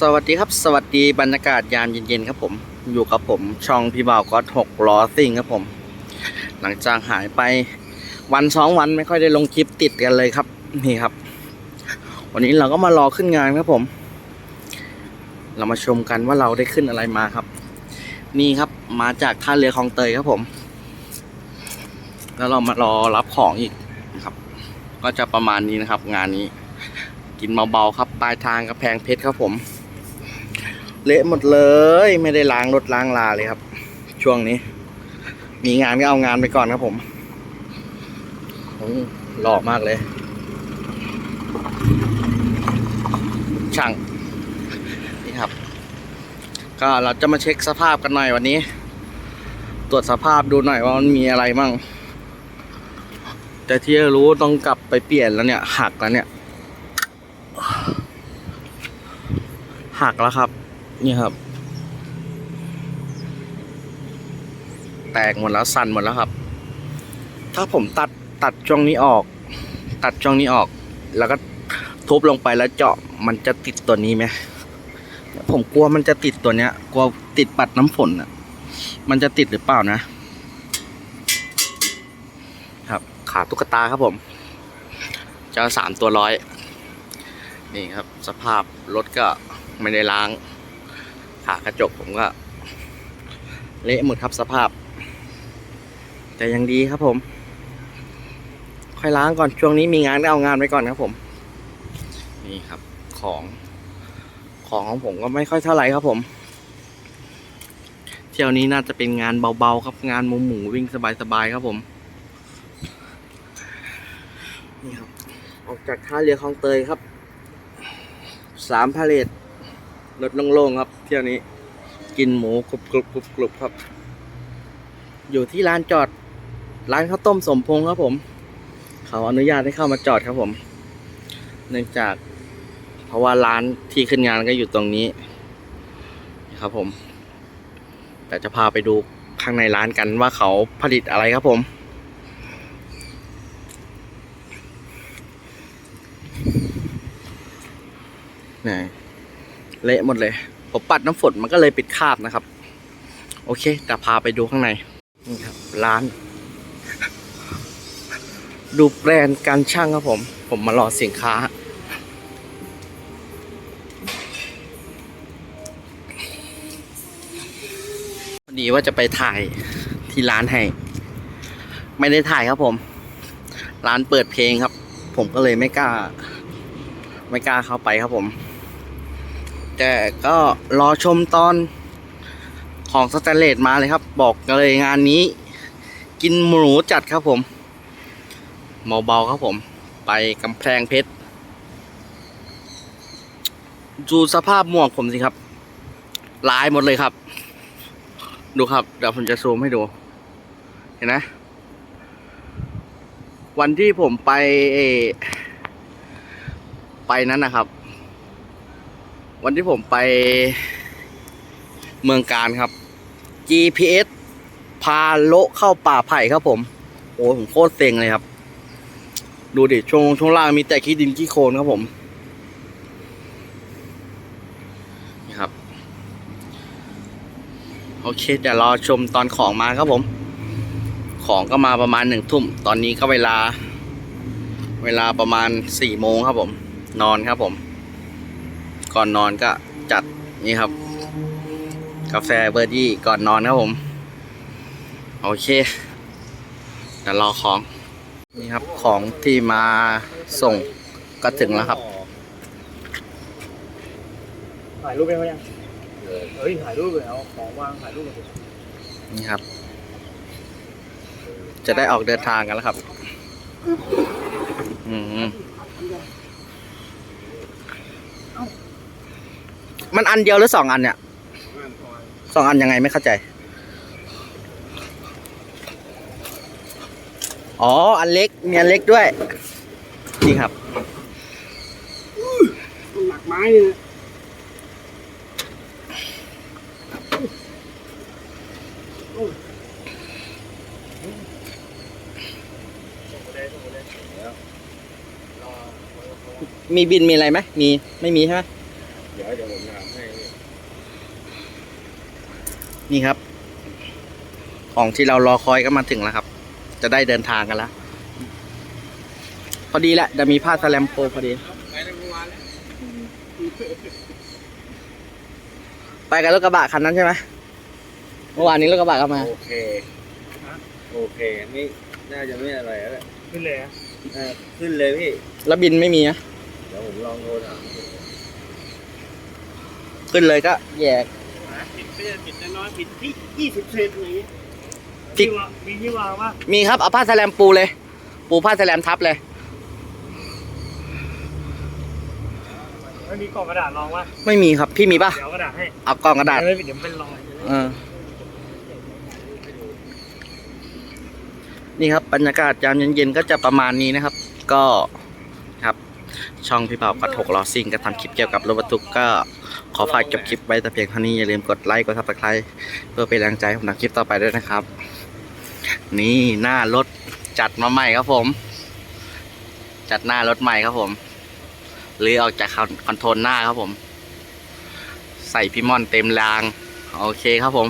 สวัสดีครับ สวัสดีบรรยากาศยามเย็นๆครับผมอยู่กับผมช่องพี่บ่าวก็หกล้อซิ่งครับผม หลังจากหายไปวันสองวันไม่ค่อยได้ลงคลิปติดกันเลยครับนี่ครับ วันนี้เราก็มารอขึ้นงานครับผม เรามาชมกันว่าเราได้ขึ้นอะไรมาครับ นี่ครับมาจากท่าเรือคลองเตยครับผม แล้วเรามารอรับของอีกนะครับ ก็จะประมาณนี้นะครับ งานนี้กินเบาๆครับ ปลายทางกระแพงเพชรครับผม เละหมดเลย ไม่ได้ล้างรถล้างลาเลยครับ ช่วงนี้ มีงานก็เอางานไปก่อนครับผมหล่อมากเลย ช่าง นี่ครับ ก็เราจะมาเช็คสภาพกันหน่อยวันนี้ ตรวจสภาพดูหน่อยว่ามันมีอะไรมั่ง แต่ที่รู้ต้องกลับไปเปลี่ยนแล้วเนี่ย หักแล้วเนี่ย หักแล้วครับ นี่ครับ แตกหมดแล้วสั่นหมดแล้วครับ ถ้าผมตัดตัดช่วงนี้ออก ตัดช่วงนี้ออก แล้วก็ทุบลงไปแล้วเจาะมันจะติดตัวนี้ไหมผมกลัวมันจะติดตัวเนี้ย กลัวติดปัดน้ำฝนอะ มันจะติดหรือเปล่านะ ครับ ขาตุ๊กตาครับผม เจ้าสามตัวร้อย นี่ครับ สภาพรถก็ไม่ได้ล้าง ขากระจกผมก็ เละหมดครับสภาพ แต่ยังดีครับผม ค่อยล้างก่อนช่วงนี้มีงานก็เอางานไว้ก่อนครับผม นี่ครับของ ของของผมก็ไม่ค่อยเท่าไหร่ครับผม เที่ยวนี้น่าจะเป็นงานเบาๆครับงานหมูหมูวิ่งสบายๆครับผมนี่ครับออกจากท่าเรือคลองเตยครับสามพาเลท รถโล่งๆครับ เที่ยวนี้ กินหมูกรุบกรุบกรุบกรุบครับ อยู่ที่ร้านจอด ร้านข้าวต้มสมพงครับผม เขาอนุญาตให้เข้ามาจอดครับผม เนื่องจาก เพราะว่าร้านที่ขึ้นงานก็อยู่ตรงนี้ครับผม แต่จะพาไปดูข้างในร้านกันว่าเขาผลิตอะไรครับผมนี่ เละหมดเลย ผมปัดน้ำฝนมันก็เลยปิดคาบนะครับ โอเคแต่พาไปดูข้างใน นี่ครับ ร้าน ดูแบรนด์การช่างครับผม ผมมารอสินค้า พอดีว่าจะไปถ่ายที่ร้านให้ ไม่ได้ถ่ายครับผม ร้านเปิดเพลงครับ ผมก็เลยไม่กล้า ไม่กล้าเข้าไปครับผม แต่ก็รอชมตอนของสแตนเลสมาเลยครับ บอกเลยงานนี้ กินหมูจัดครับผมเบาๆครับผม ไปกำแพงเพชรดูสภาพหมวกผมสิครับ ลายหมดเลยครับ ดูครับ เดี๋ยวผมจะซูมให้ดู เห็นไหมวันที่ผมไป ไปนั้นนะครับ วันที่ผมไปเมืองการครับ GPS พาโละเข้าป่าไผ่ครับผม โอ้ผมโคตรเซ็งเลยครับ ดูดิช่วงช่วงล่างมีแต่ขี้ดินขี้โคลนครับผม นี่ครับ โอเคเดี๋ยวรอชมตอนของมาครับผม ของก็มาประมาณหนึ่งทุ่ม ตอนนี้ก็เวลา เวลาประมาณสี่โมงครับผม นอนครับผม ก่อนนอนก็จัดนี่ครับ กาแฟเบอร์ดี้ก่อนนอนครับผม โอเคเดี๋ยวรอของ นี่ครับของที่มาส่งก็ถึงแล้วครับ ถ่ายรูปเป็นเขายังเฮ้ยถ่ายรูปเลยเอาของวางถ่ายรูปกันสินี่ครับ จะได้ออกเดินทางกันแล้วครับ อืม มันอันเดียวหรือสองอันเนี่ยสองอันยังไงไม่เข้าใจ อ๋อ อันเล็ก มีอันเล็กด้วยนี่ครับหนักไม้เลยมีบินมีอะไรไหม มี ไม่มีใช่ไหมเดี๋ยวเดี๋ยวผมน้ำให้เนี่ยนี่ครับ ของที่เรารอคอยก็มาถึงแล้วครับ จะได้เดินทางกันแล้ว พอดีแหละ จะมีผ้าสแลมโปพอดีไปในเมื่อวานแล้วไปกับรถกระบะคันนั้นใช่ไหมเมื่อวานนี้รถกระบะก็มา โอเค โอเค นี่น่าจะไม่อะไรแล้วแหละขึ้นเลยอะเออขึ้นเลยพี่ แล้วบินไม่มีนะ เดี๋ยวผมลองโทรถามขึ้นเลยก็แยก ผิดไม่ใช่ผิดน้อยๆผิดที่ยี่สิบเซนอย่างเงี้ยผิดที่วางมีที่วางว่ามีครับเอาผ้าสแลมปูเลย ปูผ้าสแลมทับเลย ไม่มีกล่องกระดาษรองว่าไม่มีครับพี่มีป่ะเดี๋ยวกระดาษให้เอากล่องกระดาษ เดี๋ยวเดี๋ยวมันเป็นรอยเออนี่ครับบรรยากาศยามเย็นๆก็จะประมาณนี้นะครับ ก็ครับ ช่องพี่เป่ากัดหกล้อซิ่งก็ทำคลิปเกี่ยวกับรถบรรทุกก็ขอฝากจบคลิปไว้แต่เพียงเท่านี้อย่าลืมกดไลค์กดซับสไครต์เพื่อเป็นแรงใจให้ผมทำคลิปต่อไปด้วยนะครับ นี่หน้ารถจัดมาใหม่ครับผม จัดหน้ารถใหม่ครับผมหรือออกจากคอนโทรลหน้าครับผม ใส่พิมอนเต็มราง โอเคครับผม